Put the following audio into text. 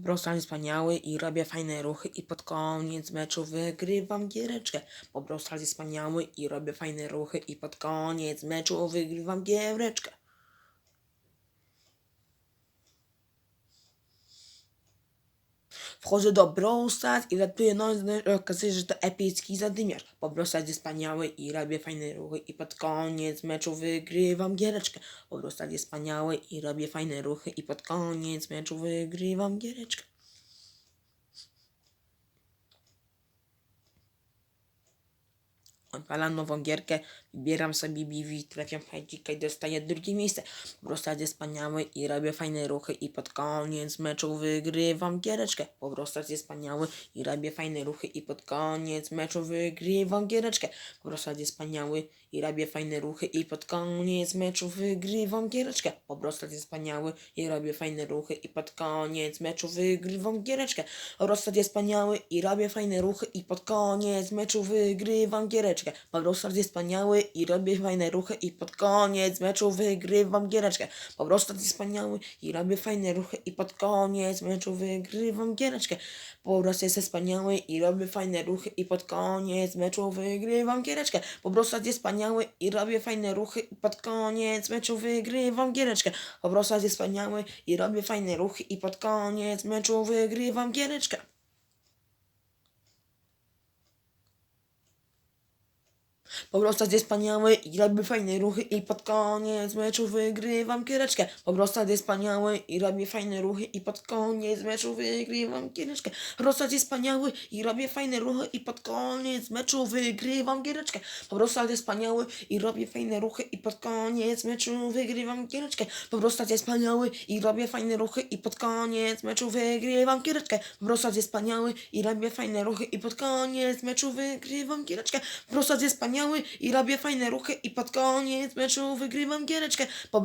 Po prostu jest wspaniały i robię fajne ruchy i pod koniec meczu wygrywam giereczkę. Po prostu jest wspaniały i robię fajne ruchy i pod koniec meczu wygrywam giereczkę. Wchodzę do Brawl Stars i ratuję noc, okazuje się, że to epicki zadymiarz. Po prostu jest wspaniały i robię fajne ruchy i pod koniec meczu wygrywam giereczkę. Po prostu jest wspaniały i robię fajne ruchy i pod koniec meczu wygrywam giereczkę. Odpalam nową gierkę, wybieram sobie BV, trafiam hajdzika i dostaję drugie miejsce. Po prostu jest wspaniały i robię fajne ruchy i pod koniec meczu wygrywam giereczkę. Po prostu jest wspaniały i robię fajne ruchy i pod koniec meczu wygrywam giereczkę. Po prostu jest wspaniały i robię fajne ruchy i pod koniec meczu wygrywam giereczkę. Po prostu jest wspaniały i robię fajne ruchy i pod koniec meczu wygrywam giereczkę. Prostu jest wspaniały i robię fajne ruchy i pod koniec meczu wygrywam giereczkę. Po prostu jest wspaniały i robię fajne ruchy i pod koniec meczu wygrywam giereczkę. Po prostu jest wspaniały i robię fajne ruchy i pod koniec meczu wygrywam giereczkę. Po prostu jest wspaniały i robię fajne ruchy i pod koniec meczu wygrywam giereczkę. Po prostu jest wspaniały i robię fajne ruchy i pod koniec meczu wygrywam giereczkę. Po prostu jest wspaniały i robię fajne ruchy i pod koniec meczu wygrywam giereczkę. Po prostu jest wspaniały i robię fajne ruchy i pod koniec meczu wygrywam giereczkę. Po prostu jest wspaniały i robię fajne ruchy i pod koniec meczu wygrywam giereczkę. Po prostu jest wspaniały i robię fajne ruchy i pod koniec meczu wygrywam giereczkę. Po prostu jest wspaniały i robię fajne ruchy i pod koniec meczu wygrywam giereczkę. Po prostu jest wspaniały i robię fajne ruchy i pod koniec meczu wygrywam giereczkę. Po prostu jest wspaniały i robię fajne ruchy i pod koniec meczu wygrywam giereczkę. Po prostu jest wspaniały i robię fajne ruchy i pod koniec meczu wygrywam giereczkę. Po